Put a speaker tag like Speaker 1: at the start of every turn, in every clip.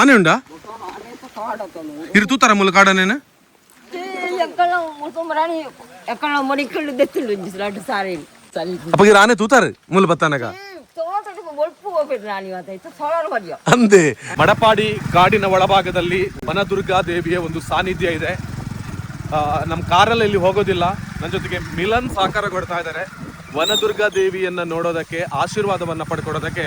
Speaker 1: ಆನೆ ಉಂಡಾ?
Speaker 2: ಇರು ತೂತಾರ ಮೂಲಕ ಆಡನೇನ ಅಪ್ಪ ತೂತಾರ ಬತ್ತಾನಗ
Speaker 1: ಅಂದೆ. ಮಡಪಾಡಿ ಕಾಡಿನ ಒಳಭಾಗದಲ್ಲಿ ವನದುರ್ಗಾ ದೇವಿಯ ಒಂದು ಸಾನ್ನಿಧ್ಯ ಇದೆ. ನಮ್ಮ ಕಾರಲ್ಲಿ ಇಲ್ಲಿ ಹೋಗೋದಿಲ್ಲ. ನನ್ನ ಜೊತೆಗೆ ಮಿಲನ್ ಸಹಕಾರ ಕೊಡ್ತಾ ಇದ್ದಾರೆ. ವನದುರ್ಗಾ ದೇವಿಯನ್ನ ನೋಡೋದಕ್ಕೆ ಆಶೀರ್ವಾದವನ್ನ ಪಡ್ಕೊಡೋದಕ್ಕೆ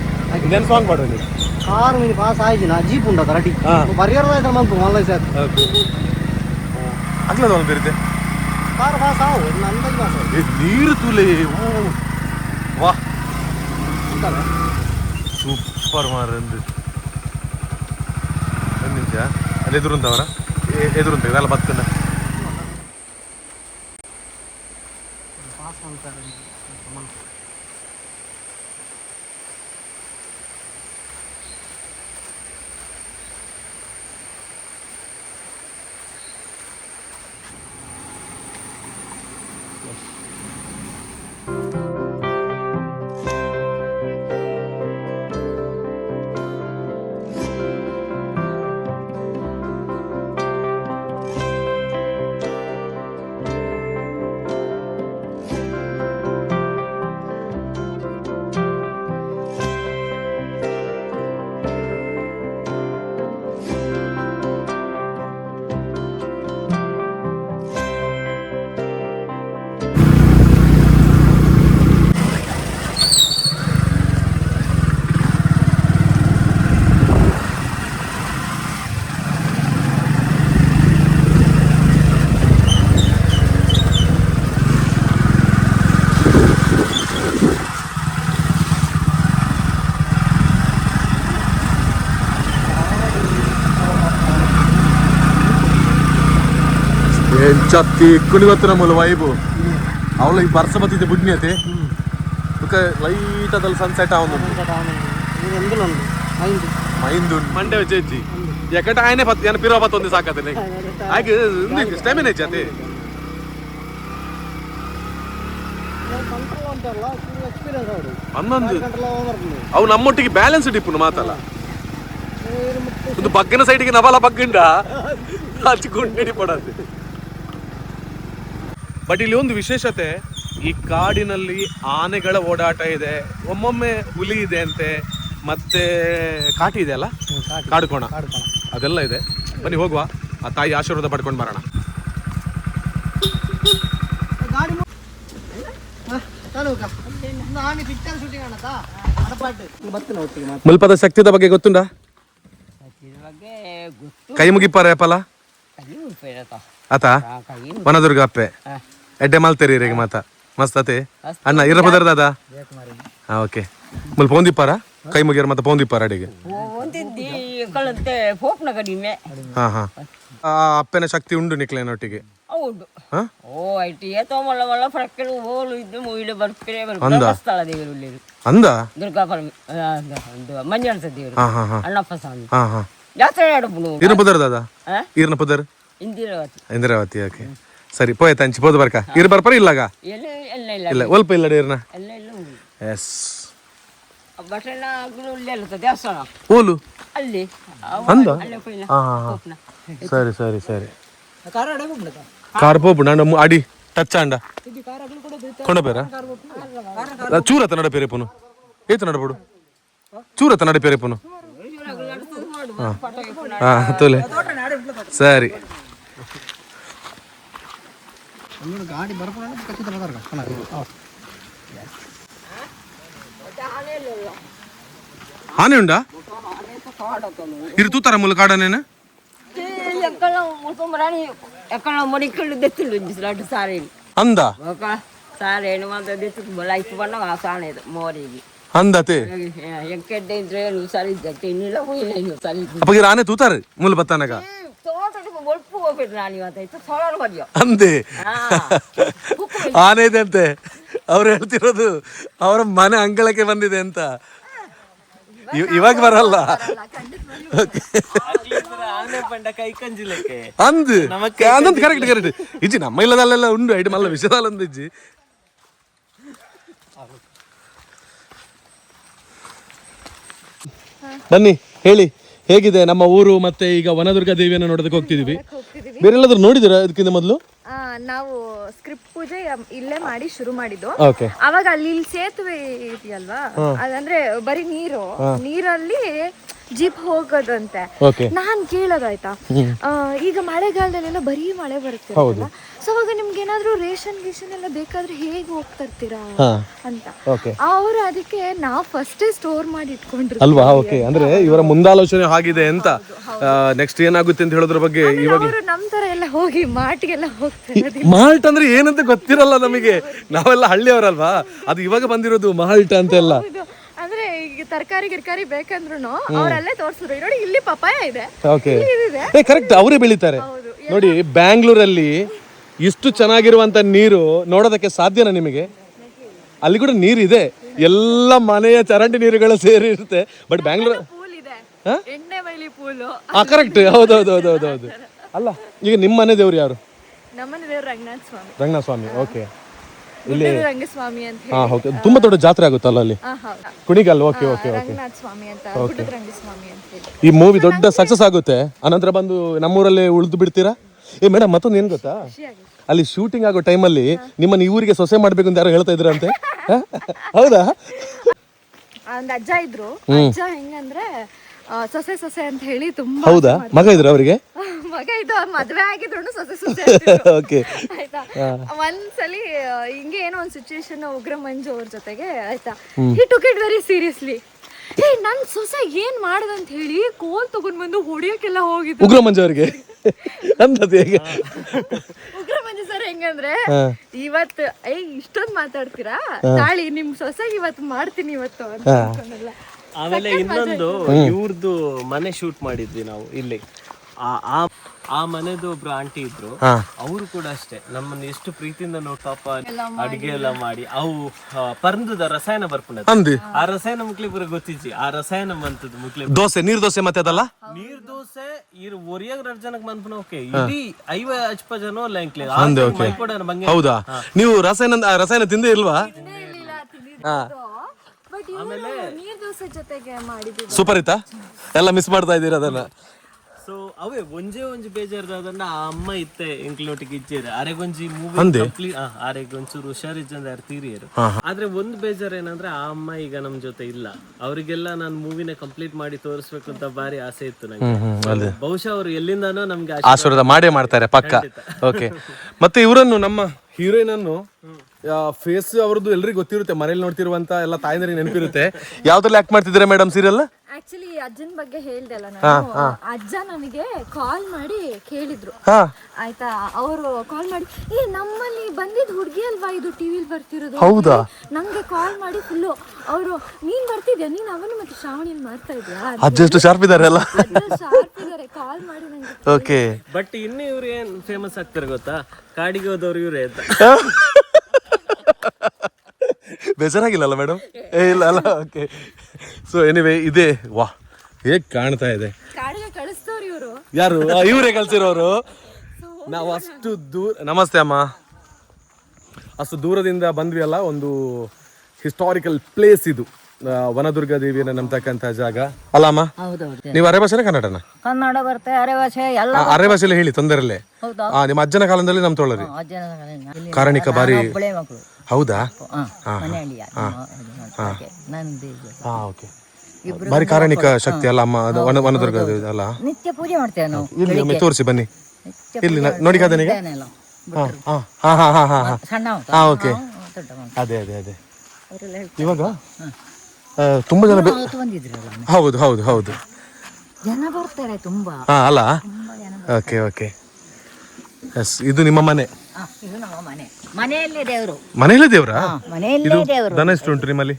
Speaker 1: ಇದೇನು ಸಾಂಗ್
Speaker 3: ಮಾಡೋದು ಕಾರ್ ಮೀನು ಪಾಸ್ ಆಯ್ತಿನ ಜೀಪ್ ಉಂಟದ
Speaker 1: ರೆಡಿ
Speaker 3: ಬರಿಯರ್ ಆಯ್ತು ಮಂತು ಮಲ್ಲ ಸರ್
Speaker 1: ಆಗ್ಲದ ಒಂದು
Speaker 3: ಬೇರೆ ಕಾರ್ ಪಾಸ್ ಆವು ನಂದಾಗಿ ಪಾಸ್
Speaker 1: ಆವು ನೀರು ತುಲೆ ಓ
Speaker 3: ವಾಹ್
Speaker 1: ಸೂಪರ್ ಮಾರಂದು ಒಂದು ನಿಮಿಷ ಅಲ್ಲಿ ಎದುರುಂದವರ ಎದುರುಂದ ಇದೆಲ್ಲ ಬತ್ತನ್ನ
Speaker 3: ಪಾಸ್ ಮಾಡ್ತಾರೆ
Speaker 1: ಎಂಚತ್ತಿ ಕುಲಿಗೊತ್ತನ ಮೂಲ ವೈಬು. ಅವಳು ಈ ಬರ್ಸ ಬತ್ತಿದ್ದೆ ಬುಡ್ನಿಯತೆ ಬುಕ್ಕ ಲೈಟ್ ಅದಲ್ಲ ಸನ್ಸೆಟ್ ಆವೊಂದು ಮೈಂದು. ಮಂಡೆ ವೆಚ್ಚಿ ಯಾಕಂటే ಆಯನೆ ಪತ್ ಏನು ಪಿರೋ ಪತ್ತೊಂದು
Speaker 3: ಸಾಕತ್ತೆ ಹಾಗೆ ಸ್ಟೆಮಿನ ಹೆಚ್ಚತೆ
Speaker 1: ಹನ್ನೊಂದು. ಅವು ನಮ್ಮೊಟ್ಟಿಗೆ ಬ್ಯಾಲೆನ್ಸ್ ಡಿಪ್ಪು ಮಾತಲ್ಲ. ಒಂದು ಬಗ್ಗನ ಸೈಡ್ಗೆ ನವಲ ಬಗ್ಗಂಡ? ಹಚ್ಕೊಂಡು ಹಿಡಿಪಡತ್ತೆ ಬಟ್ ಇಲ್ಲಿ ಒಂದು ವಿಶೇಷತೆ ಈ ಕಾಡಿನಲ್ಲಿ ಆನೆಗಳ ಓಡಾಟ ಇದೆ ಒಮ್ಮೊಮ್ಮೆ ಹುಲಿ ಇದೆ ಅಂತೆ ಮತ್ತೆ ಕಾಟಿ ಇದೆ ಅಲ್ಲ? ಕಾಡ್ಕೋಣ. ಅದೆಲ್ಲ ಇದೆ. ಬನ್ನಿ ಹೋಗುವ. ಆ ತಾಯಿ ಆಶೀರ್ವಾದ ಪಡ್ಕೊಂಡು ಬರೋಣ. ಮುಲ್ಪದ ಶಕ್ತಿದ ಬಗ್ಗೆ ಗೊತ್ತುಂಡ ಕೈ ಮುಗಿಪ್ಪಾರೆ
Speaker 2: ಪಲ
Speaker 1: ಆತ? ವನದುರ್ಗ ಅಪ್ಪೆ. ಎಡ್ಡೆ ಮಾಲ್ತೇರಿ ಈಗ ಮಾತ. ಮಸ್ತ್ ಆತೆ ಅಣ್ಣ ಇರ ಬದರ್ ದಾದ ಹಾ ಓಕೆ. ಮುಲ್ ಪೋಂದಿಪ್ಪಾರ ಕೈ ಮುಗಿಯರ್ ಮತ್ತೆ ಪೋಂದಿಪ್ಪಾರ ಅಡಿಗೆ? ಹಾ ಹಾ. ಆ ಅಪ್ಪನ ಶಕ್ತಿ ಉಂಡು ನಿಕ್ಲೇನೊಟ್ಟಿಗೆ
Speaker 2: ಹೌದು.
Speaker 1: ಅಂದ? ಅಂದ?
Speaker 2: ಪರಮ ದೇವರು.
Speaker 1: ಹಾ ಹಾ ಹಾ.
Speaker 2: ಅಣ್ಣಪ್ಪ ಸ್ವಾಮಿ.
Speaker 1: ಹಾ ಹಾ.
Speaker 2: ಜಾತ್ರೆ
Speaker 1: ಈರ್ನ ಪದರ್ ದಾದ
Speaker 2: ಆ?
Speaker 1: ಪದರ್
Speaker 2: ಇಂದಿರಾವತಿ.
Speaker 1: ಓಕೆ ಸರಿ ಪೋಯ ತಂಚಿಬೋದು ಬರ್ಕ. ಇರ್ ಬರ್ಪರ ಇಲ್ಲಾಗ?
Speaker 2: ಎಲ್ಲ ಇಲ್ಲ
Speaker 1: ಇಲ್ಲ ಒಲ್ಪ ಇಲ್ಲ ನೀರ್ನ
Speaker 2: ಎಲ್ಲ ಇಲ್ಲ.
Speaker 1: ಎಸ್ ಓಲು
Speaker 2: ಅಲ್ಲಿ
Speaker 1: ಅಂದ ಸರಿ ಸರಿ ಸರಿ. ಕಾರ್ಬೋಬ್ ನಾನು ಅಡಿ ಟಚ್ ಅಂಡ. ಕೊಂಡಬೇರ ಚೂರತ ನಡಪೇರೆ ಪುನು ಏತು ನಡಬೋಡು? ಚೂರತ ನಡಪೇರೆ ಪುನು ಹಾಂ. ತೋಲೆ. ಸರಿ.
Speaker 3: ಅಲ್ಲೂ ಗಾಡಿ ಬರ್ಕೊಳ್ಳೋಣ ಖಚಿತ
Speaker 2: ಬರ್ತಾರ ಆನೆ
Speaker 1: ಉಂಡಾ ಇದು ತೂತಾರ ಮೂಲಕ ಕಾಡನೇನ
Speaker 2: ఎక్కడ ముట్టుమరాని ఎక్కడ ముడికళ్ళు దెత్తులు అటు సారీ
Speaker 1: అందా
Speaker 2: ఒక సారీ ఎన్ని వందల దెత్తు లైఫ్ పన్న ఆ సారీ మోరీది
Speaker 1: అందతే
Speaker 2: ఎక్కడ సరి నీళ్ళ పోయి సరి అప్పగి రానే తూతారు ముళ్ళు పత్తానగా ನೀವು ಸರಿದ್ದು
Speaker 1: ಅಪ್ಪಗೆ ರಾನೆ ತೂತಾರೆ ಮುಲ್ ಬತ್ತಾನಗ
Speaker 2: ತೋಟಕ್ಕೆ ಒಳ್ಪು ಹೋಗ್ಬಿಟ್ರೆ ನಾನು ಇವತ್ತಾಯ್ತು
Speaker 1: ಅಂದೆ
Speaker 2: ಹಾ
Speaker 1: ಆನೆ ಇದೆ ಅಂತೆ ಅವ್ರು ಹೇಳ್ತಿರೋದು ಅವರ ಮನೆ ಅಂಗಳಕ್ಕೆ ಬಂದಿದೆ ಅಂತ ಇವ್- ಇವಾಗ ಬರಲ್ಲ ಅಂದ್ ಅಂದಂತ ಕರೆಕ್ಟ್ ಕರೆಕ್ಟ್. ಇಜ್ಜಿ ನಮ್ಮ ಇಲ್ಲದಲ್ಲೆಲ್ಲ ಉಂಡು. ಐಟಮ್ ಅಲ್ಲ ವಿಷಯದಲ್ಲ ಒಂದು ಇಜ್ಜಿ. ಬನ್ನಿ ಹೇಳಿ. ಹೇಗಿದೆ? ನಮ್ಮ ಊರು ಮತ್ತೆ ಈಗ ವನದುರ್ಗ ದೇವಿಯನ್ನು ನೋಡೋದಕ್ಕೆ ಹೋಗ್ತಿದೀವಿ. ಬೇರೆ ಎಲ್ಲಾದ್ರೂ ನೋಡಿದಿರಾ ಇದಕ್ಕಿಂತ ಮೊದಲು?
Speaker 4: ಆ, ನಾವು ಸ್ಕ್ರಿಪ್ಟ್ ಪೂಜೆ ಇಲ್ಲೇ ಮಾಡಿ ಶುರು ಮಾಡಿದ್ದು.
Speaker 1: ಓಕೆ.
Speaker 4: ಅವಾಗ ಅಲ್ಲಿ ಇಲ್ಲಿ ಸೇತುವೆ ಇದೆಯಲ್ವಾ? ಅದಂದ್ರೆ ಬರೀ ನೀರು. ನೀರಲ್ಲಿ ಜೀಪ್ ಹೋಗೋದಂತೆ. ನಾನ್ ಕೇಳೋದಾಯ್ತಾ? ಈಗ ಮಳೆಗಾಲದಲ್ಲೆಲ್ಲ ಬರೀ ಮಳೆ ಬರುತ್ತೆ ಸೊ ಅವಾಗ ನಿಮ್ಗೆ ಏನಾದ್ರೂ ರೇಷನ್ ಗೀಷನ್ ಎಲ್ಲ ಬೇಕಾದ್ರೆ ಹೇಗೆ ಹೋಗ್ತಾ ಇರ್ತೀರಾ ಅಂತ? ಅವ್ರು ಅದಕ್ಕೆ ನಾವು ಫಸ್ಟೇ ಸ್ಟೋರ್ ಮಾಡಿ ಇಟ್ಕೊಂಡ್ರು
Speaker 1: ಅಲ್ವಾ? ಓಕೆ ಅಂದ್ರೆ ಇವರ ಮುಂದಾಲೋಚನೆ ಆಗಿದೆ ಅಂತ ನೆಕ್ಸ್ಟ್ ಏನಾಗುತ್ತೆ ಅಂತ ಹೇಳೋದ್ರ ಬಗ್ಗೆ ಇವಾಗ
Speaker 4: ನಮ್ ತರ ಎಲ್ಲ ಹೋಗಿ ಮಾರ್ಟ್ಗೆಲ್ಲ ಹೋಗ್ತಾರೆ
Speaker 1: ಮಾಲ್ಟ್ ಅಂದ್ರೆ ಏನಂತ ಗೊತ್ತಿರಲ್ಲ ನಮಗೆ. ನಾವೆಲ್ಲ ಹಳ್ಳಿಯವರಲ್ವಾ? ಅದು ಇವಾಗ ಬಂದಿರೋದು ಮಾಲ್ಟ್ ಅಂತೆಲ್ಲ.
Speaker 4: ಹೌದು. ತರಕಾರಿ ಗಿರ್ಕಾರಿ ಬೇಕಂದ್ರು ಅವರಲ್ಲೇ ತೋರ್ಸಿದ್ರು. ನೋಡಿ ಇಲ್ಲಿ ಪಪಾಯ ಇದೆ.
Speaker 1: ಓಕೆ ಏ ಕರೆಕ್ಟ್ ಅವರೇ ಬೆಳಿತಾರೆ. ನೋಡಿ ಬ್ಯಾಂಗ್ಳೂರಲ್ಲಿ ಇಷ್ಟು ಚೆನ್ನಾಗಿರುವಂತ ನೀರು ನೋಡೋದಕ್ಕೆ ಸಾಧ್ಯನಾ ನಿಮಗೆ? ಅಲ್ಲಿ ಕೂಡ ನೀರಿದೆ. ಎಲ್ಲ ಮನೆಯ ಚರಂಡಿ ನೀರುಗಳು ಸೇರಿ ಇರುತ್ತೆ. ಬಟ್ ಬ್ಯಾಂಗ್ಳೂರ್ ಆ ಕರೆಕ್ಟ್ ಹೌದು ಹೌದು ಹೌದು ಹೌದು ಹೌದು. ಅಲ್ಲ ಈಗ ನಿಮ್ಮ ಮನೆ ದೇವ್ರು ಯಾರು?
Speaker 4: ರಂಗನಾಥ ಸ್ವಾಮಿ.
Speaker 1: ಓಕೆ
Speaker 4: ಗುಡ್ಡದ ರಂಗಸ್ವಾಮಿ ಅಂತ ಹೇಳಿ.
Speaker 1: ಹಾ ಓಕೆ ತುಂಬಾ ದೊಡ್ಡ ಜಾತ್ರೆ ಆಗುತ್ತಲ್ಲ ಅಲ್ಲಿ? Kunigal okay okay okay.
Speaker 4: Ranganatha Swamy ಅಂತ ಗುಡ್ಡದ ರಂಗಸ್ವಾಮಿ ಅಂತ ಹೇಳಿ.
Speaker 1: ಈ ಮೂವಿ ದೊಡ್ಡ ಸಕ್ಸಸ್ ಆಗುತ್ತೆ. ಅನಂತರ ಬಂದು ನಮ್ಮೂರಲ್ಲೇ ಉಳಿದು ಬಿಡ್ತೀರಾ? ಏ ಮೇಡಮ್ ಮತ್ತೊಂದು ಏನ್ ಗೊತ್ತಾ? ಅಲ್ಲಿ ಶೂಟಿಂಗ್ ಆಗೋ ಟೈಮಲ್ಲಿ ನಿಮ್ಮನ್ನ ಈ ಊರಿಗೆ ಸೊಸೆ ಮಾಡ್ಬೇಕು ಅಂತ ಯಾರೋ ಹೇಳ್ತಾ ಇದ್ರಂತೆ? ಹೌದಾ?
Speaker 4: ಒಂದ್ ಅಜ್ಜ ಇದ್ರು. ಅಜ್ಜ ಹೆಂಗಂದ್ರೆ ಸೊಸೆ ಸೊಸೆ ಅಂತ ಹೇಳಿ ತುಂಬಾ
Speaker 1: ಹೌದಾ? ಮಗ ಇದ್ರ ಅವರಿಗೆ?
Speaker 4: ಮಗ ಇದು ಅವ್ರ ಮದ್ವೆ ಆಗಿದ್ರು ಸೊಸೆ ಸೊಸೆ ಅಂತಿದ್ರು.
Speaker 1: ಓಕೆ
Speaker 4: ಆಯ್ತಾ? ಒಂದ್ಸಲಿ ಹಿಂಗೆ ಏನೋ ಒಂದ್ ಸಿಚುಯೇಷನ್ ಉಗ್ರ ಮಂಜು ಅವ್ರ ಜೊತೆಗೆ ಆಯ್ತಾ? He took it very seriously ಏ ನನ್ ಸೊಸೆ ಏನ್ ಮಾಡ್ದಂತ ಹೇಳಿ ಕೋಲ್ ತಗೊಂಡ್ ಬಂದು ಹೊಡಿಯಕ್ಕೆಲ್ಲ ಹೋಗಿದ್ರು.
Speaker 1: ಉಗ್ರ ಮಂಜು ಅವರಿಗೆ? ಅಂದದ್ದು ಹೇಗೆ?
Speaker 4: ಉಗ್ರ ಮಂಜು ಸರ್ ಹೆಂಗಂದ್ರೆ ಇವತ್ ಏ ಇಷ್ಟೊಂದ್ ಮಾತಾಡ್ತೀರಾ? ತಾಳಿ ನಿಮ್ ಸೊಸೆಗೆ ಇವತ್ತು ಮಾಡ್ತೀನಿ ಇವತ್ತು ಅಂತ ಅನ್ಕೊಂಡಲ್ಲ
Speaker 5: ಆಮೇಲೆ ಇನ್ನೊಂದು ಇವ್ರದ್ದು ಮನೆ ಶೂಟ್ ಮಾಡಿದ್ವಿ ನಾವು ಇಲ್ಲಿ. ಆ ಆ- ಆ ಮನೆದು ಒಬ್ರು ಆಂಟಿ ಇದ್ರು. ಅವರು ಕೂಡ ಅಷ್ಟೇ. ನಮ್ಮನ್ನ ಎಷ್ಟು ಪ್ರೀತಿಯಿಂದ ನೋಡ್ತಾಪ ಅಡಿಗೆ ಎಲ್ಲ ಮಾಡಿ. ಅವು ಆ, ಪರ್ಂದದ ರಸಾಯನ ಬರ್ಕೊಂಡದ್ದು
Speaker 1: ಅಂದಿ?
Speaker 5: ಆ ರಸಾಯನ ಮುಕ್ಲಿ ಬರ ಗೊತ್ತಿಜ್ಜಿ ಆ ರಸಾಯನ ಬಂತದ್ದು ಮುಕ್ಲಿ
Speaker 1: ದೋಸೆ ನೀರ್ ದೋಸೆ ಮತ್ತೆ ಅದಲ್ಲ?
Speaker 5: ನೀರ್ ದೋಸೆ ಇರ್ ಒರಿಯಾಗ ಎರಡು ಜನಕ್ಕೆ ಬಂದ್ಪನ ಓಕೆ. ಇಡೀ ಐವ ಅಚ್ಪ ಜನ ಲೈಂಕ್ಲಿ
Speaker 1: ಹೌದಾ? ನೀವು ರಸಾಯನ ಆ ರಸಾಯನ ತಿಂದೇ ಇಲ್ವಾ?
Speaker 4: ಬಟ್ ನೀರ್ ದೋಸೆ ಜೊತೆಗೆ
Speaker 1: ಸೂಪರ್ ಇತ್ತಾ? ಎಲ್ಲ ಮಿಸ್ ಮಾಡ್ತಾ ಇದೀರ ಅದನ್ನ?
Speaker 5: ಸೊ ಅವೇ ಒಂಜೆ ಒಂಜಿ ಬೇಜಾರ್ದನ್ನ ಆ ಅಮ್ಮ ಇತ್ತೆ ಇಂಕ್ಲೋಟಿಗೆ ಇಜ್ಜೇರು ಅರೆಗೊಂಜಿ ಮೂವಿ ಕಂಪ್ಲೀಟ್ ಅರೆಗೊಂಚೂರು ಹುಷಾರಿಜ್ಜಂದ ಯಾರು ತೀರಿಯರು. ಆದ್ರೆ ಒಂದ್ ಬೇಜಾರ್ ಏನಂದ್ರೆ ಆ ಅಮ್ಮ ಈಗ ನಮ್ ಜೊತೆ ಇಲ್ಲ. ಅವರಿಗೆಲ್ಲ ನಾನು ಮೂವಿನ ಕಂಪ್ಲೀಟ್ ಮಾಡಿ ತೋರಿಸ್ಬೇಕು ಅಂತ ಬಾರಿ ಆಸೆ ಇತ್ತು ನಂಗೆ. ಬಹುಶಃ ಅವ್ರು ಎಲ್ಲಿಂದಾನೋ ನಮ್ಗೆ ಆಶೀರ್ವಾದ
Speaker 1: ಮಾಡೇ ಮಾಡ್ತಾರೆ ಪಕ್ಕ. ಓಕೆ ಮತ್ತೆ ಇವರನ್ನು ನಮ್ಮ ಹೀರೋಯಿನ್ ಅನ್ನು ಫೇಸ್ ಅವ್ರದ್ದು ಎಲ್ರಿಗೂ ಗೊತ್ತಿರುತ್ತೆ ಮನೇಲಿ ನೋಡ್ತಿರುವಂತ ಎಲ್ಲ ತಾಯಂದ್ರಿಗೆ ನೆನಪಿರುತ್ತೆ. ಯಾವ್ದ್ರಲ್ಲಿ ಆಕ್ಟ್ ಮಾಡ್ತಿದ್ರೆ ಮೇಡಮ್ ಸೀರಿಯಲ್
Speaker 4: ಆಕ್ಚುಲಿ ಅಜ್ಜನ್ ಬಗ್ಗೆ ಹೇಳ್ದಲ್ಲ ನಾನು. ಅಜ್ಜ ನನಗೆ ಕಾಲ್ ಮಾಡಿ ಕೇಳಿದ್ರು.
Speaker 1: ಹಾ.
Speaker 4: ಆಯ್ತಾ? ಅವರು ಕಾಲ್ ಮಾಡಿ ಏ ನಮ್ಮಲ್ಲಿ ಬಂದಿದ್ ಹುಡುಗಿ ಅಲ್ವಾ ಇದು ಟಿವಿಲಿ ಬರ್ತಿರೋದು?
Speaker 1: ಹೌದಾ?
Speaker 4: ನಂಗೆ ಕಾಲ್ ಮಾಡಿ ಫುಲ್ಲು ಅವರು ನೀನ್ ಬರ್ತಿದ್ಯಾ? ನೀನ್ ಅವನು ಮತ್ತೆ ಶ್ರಾವಣಿ ಮಾಡ್ತಾ ಇದ್ಯಾ?
Speaker 1: ಅಜ್ಜಷ್ಟು ಶಾರ್ಪ್ ಇದಾರೆ ಅಲ್ಲ.
Speaker 4: ಕಾಲ್ ಮಾಡಿ ನಂಗೆ
Speaker 1: ಓಕೆ
Speaker 5: ಬಟ್ ಇನ್ನು ಇವ್ರು ಏನ್ ಫೇಮಸ್ ಆಗ್ತಾರೆ ಗೊತ್ತಾ? ಕಾಡಿಗೆ ಹೋದವ್ರು ಇವ್ರೆ ಅಂತ.
Speaker 1: ಬೇಜಾರಾಗಿಲ್ಲಲ್ಲ ಮೇಡಮ್ ಏ ಇಲ್ಲ ಅಲ್ಲ ಓಕೆ ಸೊ ಎನಿವೆ ಇದೆ. ವಾ ಹೇಗ್ ಕಾಣ್ತಾ ಇದೆ? ಯಾರು? ಇವರೇ ಕಳ್ಸಿರೋರು. ನಾವು ಅಷ್ಟು ದೂರ ನಮಸ್ತೆ ಅಮ್ಮ. ಅಷ್ಟು ದೂರದಿಂದ ಬಂದ್ವಿ ಅಲ್ಲ ಒಂದು ಹಿಸ್ಟಾರಿಕಲ್ ಪ್ಲೇಸ್ ಇದು. ವನದುರ್ಗ ದೇವಿಯನ್ನ ನಂಬತಕ್ಕಂತ ಜಾಗ. ಅಲ್ಲ ಅಮ್ಮ? ನೀವು ಅರೆ ಭಾಷೆನ ಕನ್ನಡನ?
Speaker 2: ಕನ್ನಡ ಬರುತ್ತೆ ಅರೆ ಭಾಷೆ ಎಲ್ಲ
Speaker 1: ಅರೆ ಭಾಷೆಲೆ ಹೇಳಿ ತೊಂದರೆಲ್ಲೇ? ನಿಮ್ಮ ಅಜ್ಜನ ಕಾಲದಲ್ಲಿ ನಮ್ ತೊಳರಿ. ಕಾರಣಿಕ ಬಾರಿ ಹೌದಾ? ಓಕೆ. ಬಾರಿ ಕಾರಣಿಕ ಶಕ್ತಿ ಅಲ್ಲ ಅಮ್ಮ ಅದು ವನ ವನದುರ್ಗ ದೇವಿ ಅಲ್ಲ
Speaker 2: ನಿತ್ಯ ಪೂಜೆ ಮಾಡ್ತೇವೆ ನಾವು
Speaker 1: ಇಲ್ಲಿ ಒಮ್ಮೆ ತೋರಿಸಿ ಬನ್ನಿ. ಇಲ್ಲಿ ನೋಡಿ ಕದನಿಗೆ ಹಾ ಓಕೆ. ಅದೇ ಅದೇ ಅದೇ. ಇವಾಗ? ತುಂಬಾ ಜನ ಹೌದು ಹೌದು ಹೌದು.
Speaker 2: ಜನ ಬರ್ತಾರೆ ತುಂಬಾ.
Speaker 1: ಹಾ ಅಲ್ಲ? Okay okay. ಎಸ್ ಇದು ನಿಮ್ಮ ಮನೆ.
Speaker 2: ಇದು ನಮ್ಮ ಮನೆ. ಮನೆಯಲ್ಲೇ ದೇವರು.
Speaker 1: ಮನೆಯಲ್ಲೇ ದೇವ್ರಾ?
Speaker 2: ಮನೆಯಲ್ಲೇ ದೇವರು.
Speaker 1: ದನ ಎಷ್ಟು ಉಂಟು ನಿಮ್ಮಲ್ಲಿ?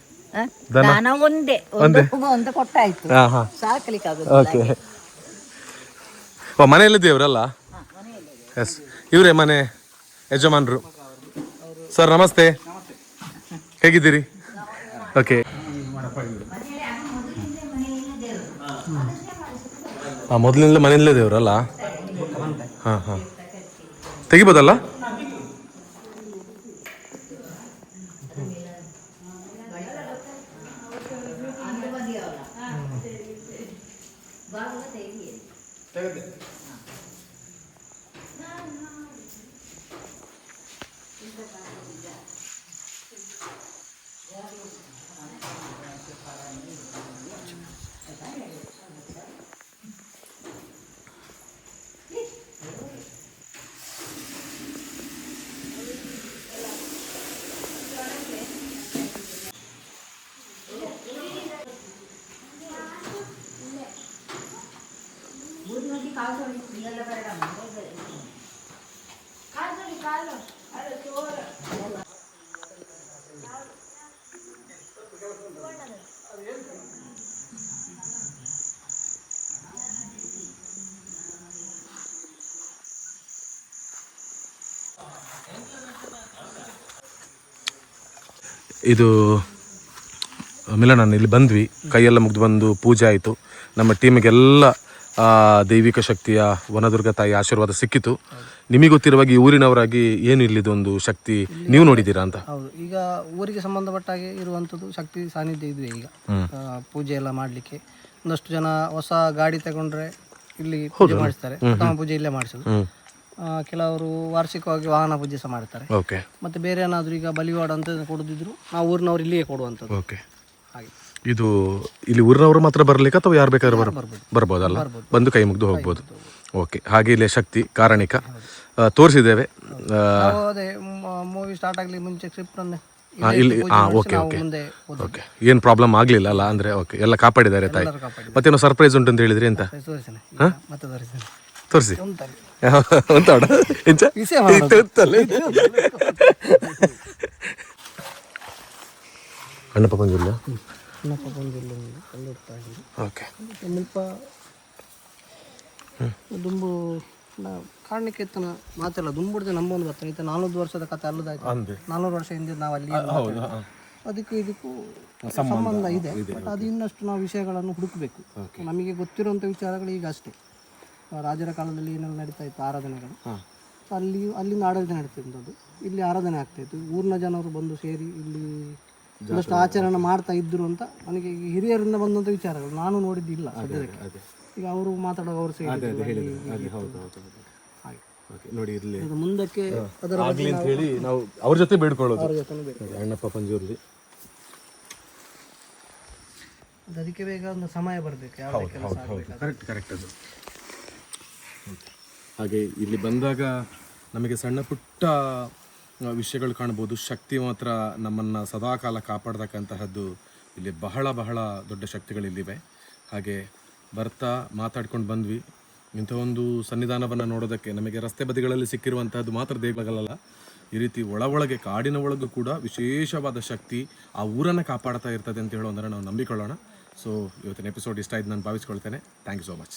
Speaker 2: ದನ? ಒಂದೇ. ಒಂದು ಒಂದು? ಕೊಟ್ಟಾಯ್ತು.
Speaker 1: ಹಾ ಹಾ.
Speaker 2: ಸಾಕಲಿಕ್ಕೆ
Speaker 1: ಓಕೆ ಓ ಮನೆಯಲ್ಲಿ ದೇವ್ರಲ್ಲ? ಎಸ್ ಇವರೇ ಮನೆ ಯಜಮಾನ್ರು. ಸರ್ ನಮಸ್ತೆ. ಹೇಗಿದ್ದೀರಿ? ಓಕೆ ಹಾಂ ಮೊದಲಿಂದ ಮನೆಯಲ್ಲೇ ದೇವ್ರಲ್ಲ? ಹಾಂ ಹಾಂ. ತೆಗಿಬೋದಲ್ಲ? ಇದು ಮಿಲನ ಇಲ್ಲಿ ಬಂದ್ವಿ. ಕೈಯೆಲ್ಲ ಮುಗಿದು ಬಂದು ಪೂಜೆ ಆಯಿತು. ನಮ್ಮ ಟೀಮಿಗೆಲ್ಲ ದೈವಿಕ ಶಕ್ತಿಯ ವನದುರ್ಗ ತಾಯಿ ಆಶೀರ್ವಾದ ಸಿಕ್ಕಿತು. ನಿಮಗೆ ಗೊತ್ತಿರುವಾಗ ಈ ಊರಿನವರಾಗಿ ಏನು ಇಲ್ಲಿದೊಂದು ಶಕ್ತಿ ನೀವು ನೋಡಿದ್ದೀರಾ ಅಂತ?
Speaker 3: ಹೌದು. ಈಗ ಊರಿಗೆ ಸಂಬಂಧಪಟ್ಟಾಗೆ ಇರುವಂಥದ್ದು ಶಕ್ತಿ ಸಾನ್ನಿಧ್ಯ ಇದೆ ಈಗ. ಪೂಜೆ ಎಲ್ಲ ಮಾಡಲಿಕ್ಕೆ. ಒಂದಷ್ಟು ಜನ ಹೊಸ ಗಾಡಿ ತಗೊಂಡ್ರೆ ಇಲ್ಲಿ ಪೂಜೆ ಮಾಡಿಸ್ತಾರೆ ಪ್ರಥಮ ಪೂಜೆ ಇಲ್ಲೇ ಮಾಡಿಸೋದು. ಕೆಲವರು ವಾರ್ಷಿಕವಾಗಿ ವಾಹನ ಪೂಜೆ ಸಹ ಮಾಡ್ತಾರೆ.
Speaker 1: ಓಕೆ
Speaker 3: ಮತ್ತೆ ಬೇರೆ ಏನಾದರೂ ಈಗ ಬಲಿವಾಡ ಅಂತ ಕೊಡದಿದ್ರು ನಾವು ಊರಿನವ್ರು ಇಲ್ಲಿಯೇ ಕೊಡುವಂಥದ್ದು.
Speaker 1: ಓಕೆ
Speaker 3: ಹಾಗೆ.
Speaker 1: ಇದು ಇಲ್ಲಿ ಊರಿನವರು ಮಾತ್ರ ಬರ್ಲಿಕ್ಕೆ ಅಥವಾ ಯಾರು ಬೇಕಾದ್ರೂ ಬರ್ಬೋದು. ಬರ್ಬೋದಲ್ಲ? ಬಂದು ಕೈ ಮುಗಿದು ಹೋಗ್ಬೋದು. ಓಕೆ ಹಾಗೆ ಇಲ್ಲಿ ಶಕ್ತಿ ಕಾರಣಿಕ. ತೋರಿಸಿದ್ದೇವೆ.
Speaker 3: ಅದೇ ಮೂವಿ ಸ್ಟಾರ್ಟ್ ಆಗಲಿ ಮುಂಚೆ ಸ್ಕ್ರಿಪ್ಟ್ ಅನ್ನೇ
Speaker 1: ಇಲ್ಲಿ ಹಾಂ ಓಕೆ ಓಕೆ ಓಕೆ ಏನು ಪ್ರಾಬ್ಲಮ್ ಆಗಲಿಲ್ಲ ಅಲ್ಲ? ಅಂದರೆ ಓಕೆ ಎಲ್ಲ ಕಾಪಾಡಿದ್ದಾರೆ ತಾಯಿ. ಮತ್ತೇನೋ ಸರ್ಪ್ರೈಸ್ ಉಂಟು ಅಂತ ಹೇಳಿದ್ರಿ ಎಂತ? ತೋರಿಸಿ.
Speaker 3: ಮಾಡೋದು.
Speaker 1: ಅಣ್ಣಪ್ಪ ಬಂದಿಲ್ಲ
Speaker 3: ಇನ್ನೊಬ್ಬ ಬಂದಿಲ್ಲ ಒಂದು ಕಲ್ಲಿಡ್ತಾ ಇದ್ರು.
Speaker 1: ಓಕೆ.
Speaker 3: ಸ್ವಲ್ಪ ದುಂಬು ಕಾರಣಕ್ಕೆ ಇತ್ತು ಮಾತಿಲ್ಲ ದುಂಬುಡ್ದೆ ನಮ್ಮ ಒಂದು ಬರ್ತಾನೆ ಇತ್ತು ನಾಲ್ನೂರು ವರ್ಷದ ಕತೆ ಅಲ್ಲದಾಯ್ತು.
Speaker 1: ಅಂದೆ.
Speaker 3: ನಾಲ್ನೂರು ವರ್ಷ ಹಿಂದೆ ನಾವು ಅಲ್ಲಿ ಅದಕ್ಕೆ ಇದಕ್ಕೂ ಸಂಬಂಧ ಇದೆ. ಬಟ್ ಅದು ಇನ್ನಷ್ಟು ನಾವು ವಿಷಯಗಳನ್ನು ಹುಡುಕಬೇಕು. ನಮಗೆ ಗೊತ್ತಿರುವಂಥ ವಿಚಾರಗಳು ಈಗ ಅಷ್ಟೇ. ರಾಜರ ಕಾಲದಲ್ಲಿ ಏನೆಲ್ಲ ನಡೀತಾ ಇತ್ತು ಆರಾಧನೆಗಳು. ಅಲ್ಲಿ ಅಲ್ಲಿಂದ ಆಡಳಿತ ನಡೀತಿದ್ದದ್ದು ಇಲ್ಲಿ ಆರಾಧನೆ ಆಗ್ತಾ ಇತ್ತು. ಊರಿನ ಜನರು ಬಂದು ಸೇರಿ ಇಲ್ಲಿ ಒಂದಷ್ಟು ಆಚರಣೆ ಮಾಡ್ತಾ ಇದ್ರು ಅಂತ ನನಗೆ ಈ ಹಿರಿಯರಿಂದ ಬಂದಂಥ ವಿಚಾರಗಳು. ನಾನು ನೋಡಿದ್ದಿಲ್ಲ ಸದ್ಯದಕ್ಕೆ. ಈಗ ಅವರು ಮಾತಾಡುವಾಗ ಅವರು ಸೇರಿ ಹಾಗೆ
Speaker 1: ನೋಡಿ ಇರಲಿ.
Speaker 3: ಮುಂದಕ್ಕೆ ಅದರ
Speaker 1: ಆಗ್ಲಿ ಅಂತ ಹೇಳಿ ನಾವು ಅವ್ರ ಜೊತೆ ಬೇಡ್ಕೊಳ್ಳೋದು. ಅಣ್ಣಪ್ಪ ಪಂಜೂರ್ಲಿ.
Speaker 3: ಅದಕ್ಕೆ ಬೇಗ ಒಂದು ಸಮಯ ಬರಬೇಕು. ಯಾವ ಕೆಲಸ
Speaker 1: ಕರೆಕ್ಟ್ ಕರೆಕ್ಟ್ ಅದು. ಹಾಗೆ ಇಲ್ಲಿ ಬಂದಾಗ ನಮಗೆ ಸಣ್ಣ ಪುಟ್ಟ ವಿಷಯಗಳು ಕಾಣ್ಬೋದು ಶಕ್ತಿ ಮಾತ್ರ ನಮ್ಮನ್ನು ಸದಾಕಾಲ ಕಾಪಾಡ್ತಕ್ಕಂತಹದ್ದು ಇಲ್ಲಿ ಬಹಳ ಬಹಳ ದೊಡ್ಡ ಶಕ್ತಿಗಳಿಲ್ಲಿವೆ. ಹಾಗೆ ಬರ್ತಾ ಮಾತಾಡ್ಕೊಂಡು ಬಂದ್ವಿ. ಇಂಥ ಒಂದು ಸನ್ನಿಧಾನವನ್ನು ನೋಡೋದಕ್ಕೆ ನಮಗೆ ರಸ್ತೆ ಬದಿಗಳಲ್ಲಿ ಸಿಕ್ಕಿರುವಂತಹದ್ದು ಮಾತ್ರ ದೇವಗಳಲ್ಲ ಈ ರೀತಿ ಒಳ ಒಳಗೆ, ಕಾಡಿನ ಒಳಗೂ ಕೂಡ ವಿಶೇಷವಾದ ಶಕ್ತಿ ಆ ಊರನ್ನು ಕಾಪಾಡ್ತಾ ಇರ್ತದೆ ಅಂತ ಹೇಳೋದನ್ನು ನಾವು ನಂಬಿಕೊಳ್ಳೋಣ. ಸೊ ಇವತ್ತಿನ ಎಪಿಸೋಡ್ ಇಷ್ಟ ಆಯ್ತು ನಾನು ಭಾವಿಸ್ಕೊಳ್ತೇನೆ. Thank you so much